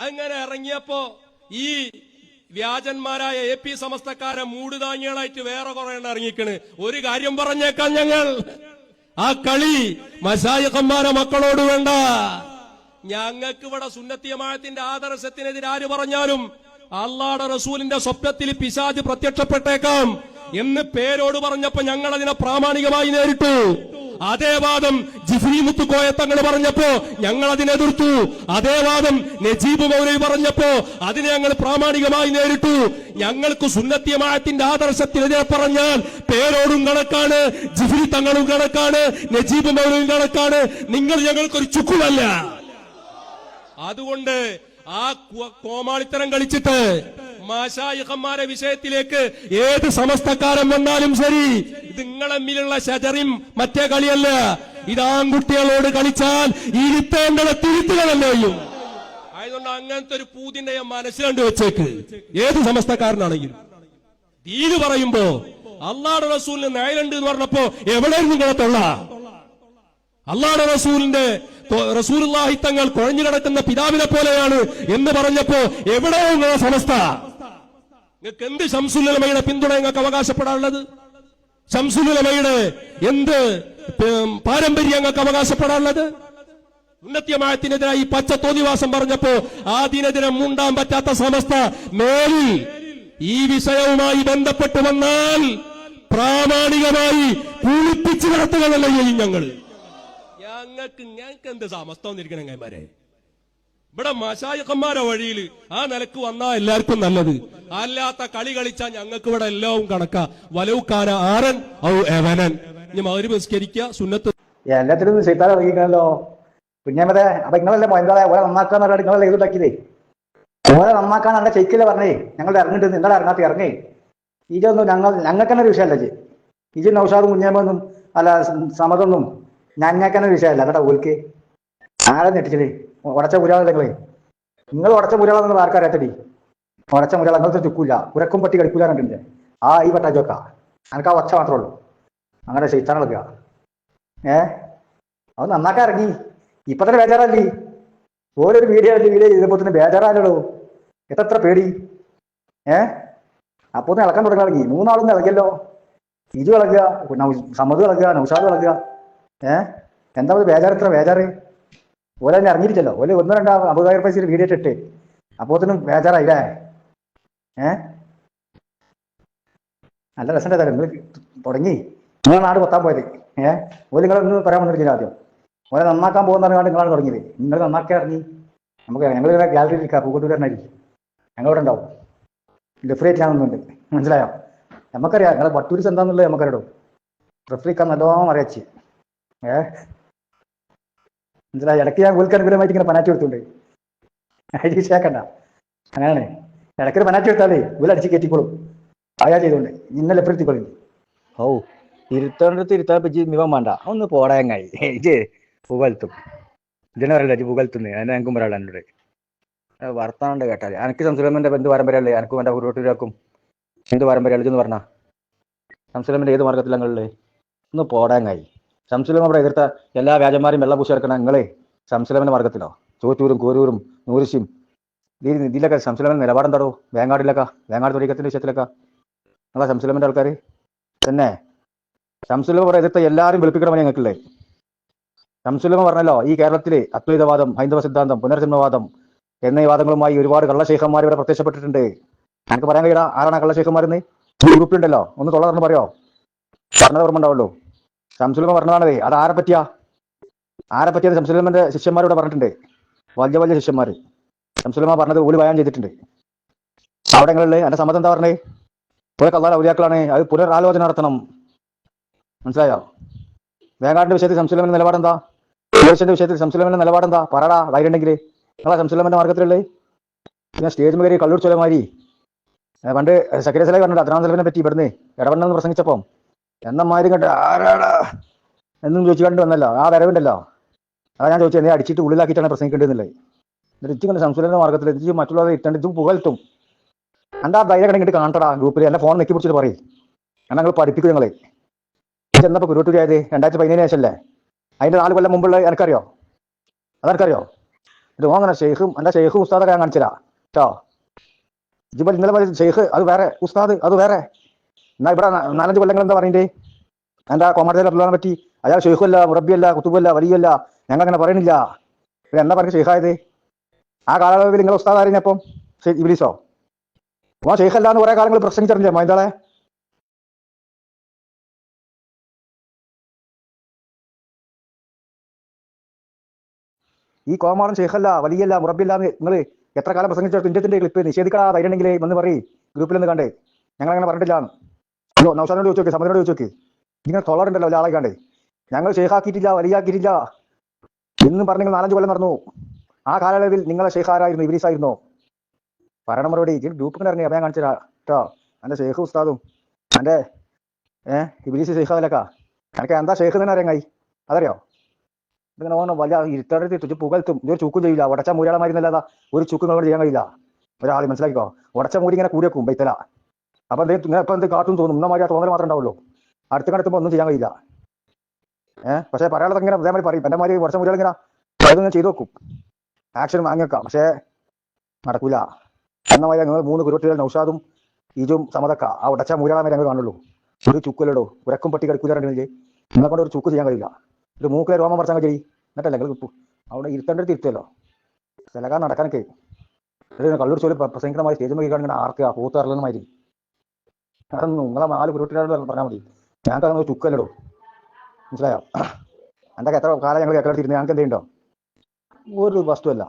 അങ്ങനെ ഇറങ്ങിയപ്പോ ഈ വ്യാജന്മാരായ എ പി സമസ്തക്കാരെ മൂടുതാങ്ങികളായിട്ട് വേറെ കുറെ എണ്ണം ഇറങ്ങിക്കണ്. ഒരു കാര്യം പറഞ്ഞേക്കാം ഞങ്ങൾ. ആ കളി മസായിക്കന്മാരെ മക്കളോട് വേണ്ട. ഞങ്ങൾക്ക് ഇവിടെ സുന്നത്തിയമായത്തിന്റെ ആദർശത്തിനെതിരെ ആര് പറഞ്ഞാലും അള്ളാടെ റസൂലിന്റെ സ്വപ്നത്തിൽ പിശാജ് പ്രത്യക്ഷപ്പെട്ടേക്കാം എന്ന് പേരോട് പറഞ്ഞപ്പോ ഞങ്ങൾ അതിനെ പ്രാമാണികമായി നേരിട്ടു. അതേ വാദം ജിഫ്രി മുത്തുക്കോയ തങ്ങൾ പറഞ്ഞപ്പോ ഞങ്ങൾ അതിനെതിർത്തു അതേ വാദം നജീബ് മൗലവി പറഞ്ഞപ്പോ അതിനെ ഞങ്ങൾ പ്രാമാണികമായി നേരിട്ടു. ഞങ്ങൾക്ക് സുന്നത്യമായത്തിന്റെ ആദർശത്തിനെതിരെ പറഞ്ഞാൽ പേരോടും കണക്കാണ് ജിഫ്രി തങ്ങളും കണക്കാണ് നജീബ് മൗലവിയും കണക്കാണ്. നിങ്ങൾ ഞങ്ങൾക്കൊരു ചുക്കുമല്ല. അതുകൊണ്ട് ആ കോമാളിത്തരം കളിച്ചിട്ട് മാഷായിഹന്മാരെ വിഷയത്തിലേക്ക് ഏത് സമസ്തക്കാരൻ വന്നാലും ശരി. ഇത് നിങ്ങളെമ്മിലുള്ള ശജറിം മറ്റേ കളിയല്ല. ഇത് ആൺകുട്ടികളോട് കളിച്ചാൽ ഇരുത്തേണ്ടത് ചെയ്യും ആയതുകൊണ്ട് അങ്ങനത്തെ ഒരു പൂതിന്റെ ഞാൻ കണ്ടു വെച്ചേക്ക്. ഏത് സമസ്തക്കാരനാണെങ്കിലും. ദീന് പറയുമ്പോ അള്ളാഹുടെ റസൂലിന് നയലുണ്ട് എന്ന് പറഞ്ഞപ്പോ എവിടെയും നിങ്ങളെ തൊള്ള? അള്ളാഹുടെ റസൂലിന്റെ റസൂലുള്ളാഹി തങ്ങൾ കുഴഞ്ഞു കിടക്കുന്ന പിതാവിനെ പോലെയാണ് എന്ന് പറഞ്ഞപ്പോ എവിടെയോ നിങ്ങളെ സമസ്ത? നിങ്ങൾക്ക് എന്ത് ശംസുലമയുടെ പിന്തുണ നിങ്ങൾക്ക് അവകാശപ്പെടാനുള്ളത്? ശംസുലമയുടെ എന്ത് പാരമ്പര്യം നിങ്ങൾക്ക് അവകാശപ്പെടാനുള്ളത്? ഉന്നത്യമായത്തിനെതിരായി പച്ച തോന്നിവാസം പറഞ്ഞപ്പോ ദിനദിനം മുണ്ടാൻ പറ്റാത്ത സമസ്ത മേലിൽ ഈ വിഷയവുമായി ബന്ധപ്പെട്ട് വന്നാൽ പ്രാമാണികമായി കുളിപ്പിച്ചു ചെയ്യും ഞങ്ങൾ ഞങ്ങൾക്ക് ഞങ്ങൾക്ക് എന്ത് സമസ്തം വന്നിരിക്കണം കൈമാരെ? ഇവിടെ മശായക്കന്മാരെ വഴിയിൽ ആ നിലയ്ക്ക് വന്നാ എല്ലാവർക്കും നല്ലത്. അല്ലാത്ത കളി കളിച്ചാൽ ഞങ്ങൾക്ക് ഇവിടെ എല്ലാവും കണക്കാ. വലവുക്കാന ആരൻ ഔ എവനൻ. ഇനി മകരി നിസ്കരിക്കുക സുന്നത്ത്. എല്ലാത്തിനും ഇറങ്ങിക്കണല്ലോ. കുഞ്ഞാമതെ അപ്പൊ നിങ്ങളല്ലേ മോയന്താളെ ഓരോ നന്നാക്കാൻ നിങ്ങളല്ലേ ഇതുണ്ടാക്കിയതേ ഓരോ നന്നാക്കാൻ നല്ല ചെക്കില്ല പറഞ്ഞേ? ഞങ്ങൾ ഇറങ്ങിട്ട് നിങ്ങൾ ഇറങ്ങാത്ത ഇറങ്ങി. ഇതൊന്നും ഞങ്ങൾ ഞങ്ങൾക്ക് തന്നെ ഒരു വിഷയമല്ല ഇജ് നൗഷാദും കുഞ്ഞാമൊന്നും അല്ല സമതൊന്നും ഞങ്ങൾക്ക് തന്നെ ഒരു വിഷയമല്ല. കേട്ടോ ഓൽക്ക്. ആരെ ഞെട്ടിച്ചത്? ഉടച്ച പുരാളല്ലേ നിങ്ങൾ? നിങ്ങൾ ഉടച്ച പുരാളെന്ന് ആർക്കറിയാത്തടി ഉടച്ച മുരാള നിങ്ങൾ ചുക്കൂല. ഉരക്കും പട്ടി കളിക്കൂല കണ്ടില്ലേ ആ ഈ പട്ടാച്ചോക്ക എനിക്ക് ആ ഒച്ച മാത്രമേ ഉള്ളൂ. അങ്ങനെ ശൈത്താൻ കളിക്കുക ഏ? അത് നന്നാക്കാൻ ഇറങ്ങി. ഇപ്പൊ തന്നെ ബേജാറല്ലേ? ഓരോരു വീഡിയോ വീഡിയോ ചെയ്തപ്പോ തന്നെ ബേജാറാലോ എത്ര പേടി. ഏ? അപ്പോൾ ഒന്ന് ഇളക്കാൻ തുടങ്ങി ഇറങ്ങി. മൂന്നാളൊന്നും ഇളകിയല്ലോ. ഇരു ഇളകുക സമ്മതം ഇളകുക നൗഷാദ് ഇളകുക. ഏ? എന്താ പറയുക ബേജാർ ഇത്ര ബേജാറ്? ഓല തന്നെ അറിഞ്ഞിരിച്ചല്ലോ. ഓലെ ഒന്ന് രണ്ടാ അബുദായിരം പൈസ വീഡിയോ ഇട്ടിട്ട്. അപ്പോത്തിനും ബേജാറായില്ലേ? ഏ? നല്ല രസം നിങ്ങൾ തുടങ്ങി. നിങ്ങളെ നാട് കൊത്താൻ പോയത്. ഏഹ് ഓൽ നിങ്ങളൊന്ന് പറയാൻ വന്നിട്ടില്ല ആദ്യം. ഓലെ നന്നാക്കാൻ പോകുന്ന നിങ്ങളാണ് തുടങ്ങിയത്. നിങ്ങൾ നന്നാക്കാൻ ഇറങ്ങി നമുക്ക് ഞങ്ങൾ ഇവിടെ ഗാലറിയിൽ ഇരിക്കാം. പൂക്കട്ടൂരായിരിക്കും ഞങ്ങളിവിടെ ഉണ്ടാവും. ഉണ്ട് മനസ്സിലായോ? നമുക്കറിയാം. നിങ്ങളെ വട്ടൂരിസ് എന്താന്നുള്ളത് നമുക്കറിയാം. റഫ്രിക്കാൻ നല്ലോണം അറിയാച്ച് ഏ? മനസ്സിലായി? ഇടയ്ക്ക് ഞാൻ ഓൽക്ക് അനുകൂലമായിട്ട് ഇങ്ങനെ പനാറ്റി കൊടുത്തുണ്ട്. അതിന് ശേക്കണ്ട അങ്ങനെയാണ്. ഇടയ്ക്കൊരു പനാറ്റി എടുത്താലേ ഗുല അടിച്ച് കയറ്റിക്കോളും. ആയാ ചെയ്തോണ്ട്. ഇന്നലെ എപ്പോഴും എത്തിക്കോളും ഓ ഇരുത്തോണ്ടടുത്ത് ഇരുത്താൻ പറ്റി നിവൻ വേണ്ട ഒന്ന് പോടാങ്ങായി ഇത് പുകഴ്ത്തും. ഇതിനെ പറയല്ല ഇത് പുകഴ്ത്തുന്നു? അതിനെ എനിക്കും പറയാനുള്ള എന്നോട്. വർത്താനുണ്ട് കേട്ടാൽ എനിക്ക് സംസുലമന്റെ എന്ത് പാരമ്പര്യമല്ലേ എനിക്കും എന്റെ ഉരുവട്ടൂരാക്കും എന്ത് പാരമ്പര്യമല്ലേ എന്ന് പറഞ്ഞാ. സംസുലമന്റെ ഏത് മാർഗത്തിലങ്ങളിൽ ഒന്ന് പോടാങ്ങായി സംസുലം അവിടെ എതിർത്ത എല്ലാ വ്യാജന്മാരും വെള്ളപൂശി ഇറക്കണം നിങ്ങളെ ശംസുലമന്റെ മാർഗത്തിലോ? ചോറ്റൂരും കോരൂരും നൂരിശിയും. ഇതിലൊക്കെ സംസുലമൻ നിലപാടെന്താടോ? വേങ്ങാടിലൊക്കെ വേങ്ങാട് തൊടിക്കത്തിന്റെ വിഷയത്തിലൊക്കെ. നിങ്ങളെ ശംസുലമന്റെ ആൾക്കാർ തന്നെ ശംസുലമ പറ എതിർത്ത എല്ലാവരും വെളുപ്പിക്കണ പണി ഞങ്ങൾക്കില്ലേ ശംസുലമ പറഞ്ഞല്ലോ ഈ കേരളത്തിലെ അദ്വൈതവാദം ഹൈന്ദവ സിദ്ധാന്തം പുനർജന്മവാദം എന്നീ വാദങ്ങളുമായി ഒരുപാട് കള്ളശേഖന്മാർ ഇവിടെ പ്രത്യക്ഷപ്പെട്ടിട്ടുണ്ട്. ഞങ്ങൾക്ക് പറയാൻ കഴിയടാ ആരാണ് കള്ളശേഖന്മാരെന്ന് ഗ്രൂപ്പിലുണ്ടല്ലോ ഒന്ന് തൊള്ള തുറന്ന് പറയോ? പറഞ്ഞത് ഓർമ്മ ഉണ്ടാവുള്ളൂ ശംസുലമ പറഞ്ഞതാണത്. അത് ആരെ പറ്റിയാ? ആരെ പറ്റിയത് ശംസുലമന്റെ ശിഷ്യന്മാരോട് പറഞ്ഞിട്ടുണ്ട്. വലിയ വലിയ ശിഷ്യന്മാര്. ശംസുലമ പറഞ്ഞത് ഓൽ ഭയം ചെയ്തിട്ടുണ്ട്. അവിടെങ്ങളിൽ എന്റെ സമ്മതം എന്താ പറഞ്ഞേ? പുഴ കള്ളാൽ ഔലിയാക്കളാണ്. അത് പുനരാലോചന നടത്തണം. മനസ്സിലായോ? വേങ്ങാടിന്റെ വിഷയത്തിൽ ശംസുലമന്റെ നിലപാടെന്താ? സുരേഷിന്റെ വിഷയത്തിൽ ശംസുലമന്റെ നിലപാടെന്താ? പറടാ ധൈര്യമുണ്ടെങ്കിൽ നിങ്ങളാ ശംസുലമന്റെ മാർഗത്തിലല്ലേ പിന്നെ സ്റ്റേജ് കയറി കള്ളുടിച്ചോലമാരി പണ്ട് സെക്രട്ടറി സലഹി പറഞ്ഞിട്ട് അദ്രാം സലഫിനെ പറ്റി ഇവിടുന്ന് ഇടപെടണമെന്ന് പ്രസംഗിച്ചപ്പം. എന്നമാരും കണ്ട് ആരാടാ എന്നും ചോദിച്ചു കണ്ടു വന്നല്ലോ. ആ വരവുണ്ടല്ലോ. അതാ ഞാൻ ചോദിച്ചത് നീ അടിച്ചിട്ട് ഉള്ളിലാക്കിയിട്ടാണ് പ്രസംഗിക്കേണ്ടത് എന്നിട്ട് ഇച്ചു കണ്ട് സംസുലന്റെ മാർഗത്തിൽ എത്തിച്ച് മറ്റുള്ളവരെ ഇട്ടുണ്ട് ഇതും പുകഴ്ത്തും. എന്റെ ആ ധൈര്യം കണ്ടിട്ട് കാണട്ടടാ ഗ്രൂപ്പിൽ എന്നെ ഫോൺ നെക്കി പിടിച്ചിട്ട് പറയും. കാരണം ഞങ്ങൾ പഠിപ്പിക്കും ഞങ്ങളെ ചെന്നപ്പോ കുരുട്ടൂരായത് രണ്ടായിരത്തി പതിനേഴ് ശേഷമല്ലേ അതിന്റെ നാല് കൊല്ലം മുമ്പുള്ള എനിക്കറിയോ? അതെനിക്കറിയോ? ഇത് ഓങ്ങനെ ഷെയ്ഖും എന്റെ ഷെയ്ഖും ഉസ്താദൊക്കെ ഞാൻ കാണിച്ചില്ല കേട്ടോ ജിബൽ ഇന്നലെ ഷെയ്ഖ് അത് വേറെ ഉസ്താദ് അത് വേറെ. എന്നാ ഇവിടെ നാലഞ്ച് കൊല്ലങ്ങൾ എന്താ പറയണ്ടേ എന്റെ കോമാർത്തേൽ അബ്ദുള്ളാനെ പറ്റി? അയാൾ ഷെയ്ഖല്ല മുറബിയല്ല കുത്തുബല്ല വലിയല്ല. ഞങ്ങൾ അങ്ങനെ പറയണില്ല. പിന്നെ എന്താ പറഞ്ഞ ഷെയ്ഖായത് ആ കാലയളവിൽ നിങ്ങൾ ഉസ്താദായിരുന്നപ്പം ഇബിലിസോ? ഓ ഷെയ്ഖല്ല എന്ന് കുറെ കാലങ്ങൾ പ്രസംഗിച്ചിട്ടില്ലേ മൈതാളെ ഈ കോമാറൻ ഷെയ്ഖല്ല വലിയല്ല മുറബിയല്ല എന്ന് നിങ്ങൾ എത്ര കാലം പ്രസംഗിച്ചു ഇന്ത്യത്തിന്റെ ക്ലിപ്പ് നിഷേധിക്കാതെ ധൈര്യം വന്ന് പറയും. ഗ്രൂപ്പിൽ നിന്ന് കണ്ടേ. ഞങ്ങൾ അങ്ങനെ പറഞ്ഞിട്ടില്ലാന്ന്. അയ്യോ നൗഷാനോട് ചോദിച്ചു സമരനോട് ചോദിച്ചു നോക്കി ഇങ്ങനെ തൊള്ളറുണ്ടല്ലോ ഒരാളെ കണ്ടേ. ഞങ്ങൾ ഷെയ്ഖാക്കിയിട്ടില്ല വലിയാക്കിയിട്ടില്ല. എന്ന് പറഞ്ഞു നാലഞ്ച് കൊല്ലം നടന്നു. ആ കാലയളവിൽ നിങ്ങളെ ഷെയ്ഖാരായിരുന്നു ഇബ്രീസ് ആയിരുന്നു പറയണ മറുപടി. ഗ്രൂപ്പ് ഇറങ്ങി ഞാൻ കാണിച്ചു കേട്ടോ. എന്റെ ഷെയ്ഖ് ഉസ്താദും എന്റെ ഏഹ് ഇബ്രീസ് ഷെയ്ഖാവിലൊക്കെ. എനിക്ക് എന്താ ഷെയ്ഖ് തന്നെ അറിയാൻ കൈ അതറിയോ? ഇതിങ്ങനെ ഓണം വലിയ ഇരുത്തടത്ത് തുച്ചു പുകഴ്ത്തും. ഇതൊരു ചുക്കും ചെയ്യില്ല. ഉടച്ച മൂരാളമായിരുന്നല്ലാതെ ഒരു ചുക്കും നമ്മൾ ചെയ്യാൻ കഴിയില്ല. ഒരാൾ മനസ്സിലാക്കിക്കോ? ഉടച്ച മൂരി ഇങ്ങനെ കൂടിയേക്കും ബൈത്തല. അപ്പൊ എന്തെങ്കിലും ഇങ്ങനെ എന്ത് കാട്ടും തോന്നും. ഇന്ന മാതിരി ആ തോന്നൽ മാത്രമേ ഉണ്ടാവുള്ളൂ. അടുത്ത കണ്ടെത്തുമ്പോൾ ഒന്നും ചെയ്യാൻ കഴിയില്ല. ഏഹ് പക്ഷേ പറയാനുള്ളത് ഇങ്ങനെ അതേമാതിരി പറയും. എന്റെ മാതിരി വർഷം മൂരികൾ ഇങ്ങനെ അതൊന്നും ചെയ്തു നോക്കും ആക്ഷൻ വാങ്ങിയേക്കാം പക്ഷേ നടക്കൂല. എന്ന മാതിരി ഞങ്ങൾ മൂന്ന് കുരുട്ടികൾ നൗഷാദും ഈജും സമതക്ക. ആ ഉടച്ച മൂരാളെ ഞങ്ങൾ കാണുള്ളൂ. ഒരു ചുക്കലടോ. ഉരക്കും പട്ടി കിടക്കൂല രണ്ടില്ലേ നിങ്ങളെ കൊണ്ട് ഒരു ചുക്ക് ചെയ്യാൻ കഴിയില്ല. ഒരു മൂക്കിലെ രോമം പറഞ്ഞാൽ കഴിയും എന്നിട്ടല്ലേ കിട്ടു അവിടെ ഇരുത്തേണ്ടത് ഇരുത്തല്ലോ ചിലകാർ നടക്കാനൊക്കെ കള്ളൂർ ചോലി പ്രസംഗിക്കണമായി സ്റ്റേജ് നോക്കി കാണുന്ന ആർക്കുക പൂത്തറലെന്ന മാതിരി. അതൊന്നും നിങ്ങളെ നാല് കുരുട്ടിനോട് പറഞ്ഞാൽ മതി. ഞങ്ങൾക്ക് അങ്ങനെ ചുക്കല്ലടോ. മനസ്സിലായോ? എന്റെ എത്ര കാലം ഞങ്ങൾ കേട്ടെടുത്തിരുന്നു ഞങ്ങൾക്ക് എന്തെയുണ്ടോ ഒരു വസ്തുവല്ല.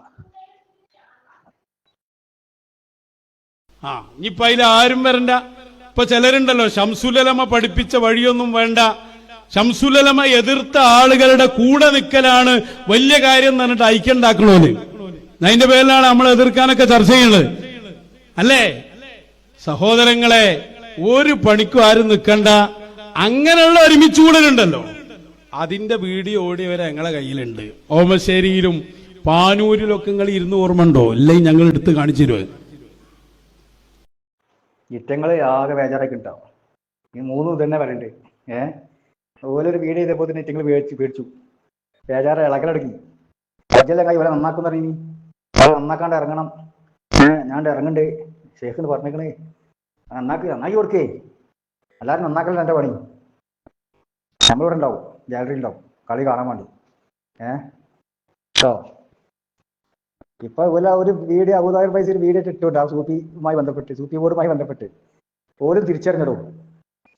ആ ഇനിയിപ്പൊ അതിൽ ആരും വരണ്ട. ഇപ്പൊ ചിലരുണ്ടല്ലോ ശംസുലലമ പഠിപ്പിച്ച വഴിയൊന്നും വേണ്ട. ശംസുലലമ എതിർത്ത ആളുകളുടെ കൂടെ നിൽക്കലാണ് വലിയ കാര്യം എന്ന് പറഞ്ഞിട്ട് ഐക്യണ്ടാക്കണോൽ അതിന്റെ പേരിലാണ് നമ്മൾ എതിർക്കാനൊക്കെ ചർച്ച ചെയ്യുന്നത്. അല്ലേ? സഹോദരങ്ങളെ ഒരു പണിക്കും ആരും നിൽക്കണ്ട അങ്ങനെയുള്ള ഒരുമിച്ച് കൂടലുണ്ടല്ലോ. അതിന്റെ വീഡിയോ ഓടിയവർ വരെ ഞങ്ങളെ കയ്യിലുണ്ട്. ഓമശ്ശേരിയിലും പാനൂരിലൊക്കെ നിങ്ങൾ ഇരുന്ന് ഓർമ്മണ്ടോ അല്ലെങ്കിൽ ഞങ്ങൾ എടുത്ത് കാണിച്ചു തരുമോ? ഇറ്റങ്ങൾ ആകെ ബേജാറാക്കി ഉണ്ടാവും ഈ മൂന്നും ഇതന്നെ പറയണ്ടേ? ഏ? ഓലൊരു വീട് ചെയ്തപ്പോൾ തന്നെ ഇറ്റങ്ങൾ പേടിച്ചു പേടിച്ചു. ബേജാറ് ഇളകലടക്കി. അജല്ല കൈ ഇവിടെ നന്നാക്കുന്ന അറിയുന്നു നന്നാക്കാണ്ട് ഇറങ്ങണം. ഞാൻ ഇറങ്ങണ്ടേ. ഷേഖ് എന്ന് പറഞ്ഞേക്കണേ. നന്നാക്കി നന്നാക്കി കൊടുക്കേ. എല്ലാവരും നന്നാക്കലാണ് എന്റെ പണി. നമ്മളിവിടെ ഉണ്ടാവും. ഗാലറി ഉണ്ടാവും. കളി കാണാൻ വേണ്ടി. ഏഹ് കേട്ടോ ഇപ്പൊ ഇവല ഒരു വീഡിയോ അബുദാബി പൈസ ഒരു വീഡിയോ ഇട്ടുണ്ട് ആ സൂപ്പിയുമായി ബന്ധപ്പെട്ട് സൂപ്പി ബോർഡുമായി ബന്ധപ്പെട്ട്. പോലും തിരിച്ചറിഞ്ഞിടും.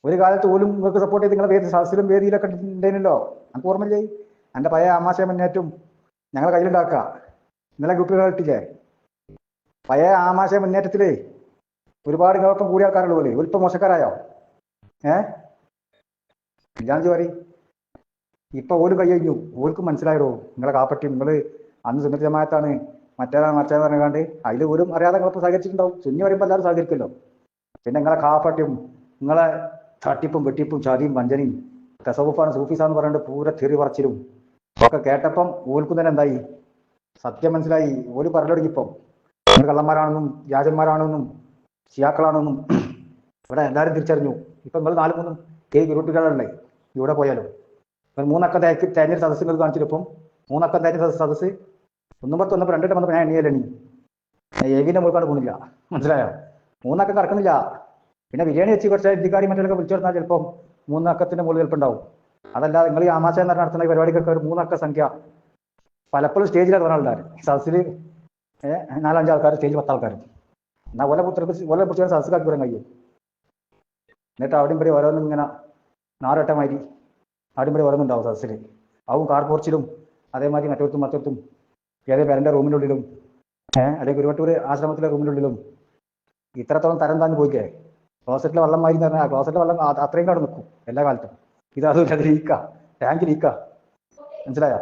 ഒരു കാലത്ത് പോലും നിങ്ങൾക്ക് സപ്പോർട്ട് ചെയ്ത് നിങ്ങളെ പേര് സദസ്സിലും വേദിയിലൊക്കെ ഉണ്ടായിരുന്നല്ലോ നമുക്ക് ഓർമ്മയില്ലേ? എന്റെ പഴയ ആമാശയ മുന്നേറ്റം ഞങ്ങളെ കയ്യിലുണ്ടാക്കുക. ഇന്നലെ ഗ്രൂപ്പിൽ ഇട്ടില്ലേ? പഴയ ആമാശയ മുന്നേറ്റത്തിലേ ഒരുപാട് നിങ്ങളൊപ്പം കൂടിയ ആൾക്കാരുള്ളൂ പോലെ. ഒലിപ്പം മോശക്കാരായോ? ഏ? ഇല്ലാന്ന് പറയും. ഇപ്പൊ ഓൽ കൈ കഴിഞ്ഞു. ഓർക്കും മനസ്സിലായിരുന്നു നിങ്ങളെ കാപ്പറ്റി നിങ്ങൾ അന്ന് സുന്ദര ജമായത്താണ് മറ്റേതാണ് മറ്റേന്ന് പറഞ്ഞാണ്ട് അതിൽ ഒരു അറിയാതെ നിങ്ങളിപ്പോൾ സഹകരിച്ചിട്ടുണ്ടാവും. സുന്നി പറയുമ്പോൾ എല്ലാവരും സഹകരിക്കുമല്ലോ പിന്നെ നിങ്ങളെ കാപ്പട്ടിയും നിങ്ങളെ തട്ടിപ്പും വെട്ടിപ്പും ചതിയും വഞ്ചനയും തസവുഫാണ് സൂഫീസാന്ന് പറഞ്ഞിട്ട് പൂര തെറി പറച്ചിലും. ഒക്കെ കേട്ടപ്പം ഓൽക്കും തന്നെ എന്തായി? സത്യം മനസ്സിലായി. ഓൽ പറഞ്ഞു തുടങ്ങിയപ്പം. കള്ളന്മാരാണെന്നും വ്യാജന്മാരാണെന്നും സിയാക്കളാണെന്നും ഇവിടെ എല്ലാവരും തിരിച്ചറിഞ്ഞു. ഇപ്പം നിങ്ങൾ നാല് മൂന്നും കെ ഗ്രൂപ്പുകളുണ്ട് ഇവിടെ പോയാലും? ഇപ്പം മൂന്നക്കം തേക്ക് തേഞ്ഞൊരു സദസ്സ് നിങ്ങൾ കാണിച്ചിട്ടിപ്പം മൂന്നക്കം തേഞ്ഞ സദസ്സ് സദസ്സ് ഒന്നും പത്ത് ഒന്നും രണ്ടിട്ട് വന്നപ്പോൾ ഞാൻ എണ്ണിയല്ലേ ഏവിന്റെ മുഴുക്കാണ്ട് പോകുന്നില്ല. മനസ്സിലായോ? മൂന്നക്കം കറക്കുന്നില്ല പിന്നെ ബിരിയാണി വെച്ച് കുറച്ച് ഇന്ത്യക്കാരി മറ്റൊക്കെ വിളിച്ചു വരുന്നാൽ ചിലപ്പം മൂന്നക്കത്തിന്റെ മുകളിൽ ചിലപ്പോൾ ഉണ്ടാവും. അതല്ലാതെ നിങ്ങൾ ഈ ആമാശയം എന്ന് നടത്തുന്ന ഈ പരിപാടിക്കൊക്കെ ഒരു മൂന്നക്ക സംഖ്യ. പലപ്പോഴും സ്റ്റേജിലാണ് ആൾക്കാർ സദസ്സിൽ നാലഞ്ച് ആൾക്കാർ സ്റ്റേജിൽ പത്ത് എന്നാൽ ഓല പുത്രക്ക് ഓല പിടിച്ചാൽ സദസ്സിലാക്കി വരാൻ കഴിയും? എന്നിട്ട് അവിടെയും ഇവിടെ ഓരോന്നും ഇങ്ങനെ നാറട്ട മാതിരി അവിടെയും ഇവിടെ ഓരോന്നുണ്ടാവും സദസ്സിൽ ആവും കാർ പോർച്ചിലും അതേമാതിരി മറ്റൊരുത്തും മറ്റൊരുത്തും ഏതേ പേരന്റെ റൂമിന്റെ ഉള്ളിലും ഏഹ് അല്ലെങ്കിൽ ആശ്രമത്തിലെ റൂമിന്റെ ഉള്ളിലും ഇത്രത്തോളം തരം താന്ന് പോയിക്കേ. ക്ലോസറ്റിലെ വെള്ളം മാരി എന്ന് പറഞ്ഞാൽ ക്ലോസറ്റിലെ വെള്ളം അത്രയും കാട് നിൽക്കും എല്ലാ കാലത്തും. ഇത് അതും ലീക്കാ ടാങ്ക് ലീക്കാ മനസ്സിലായോ?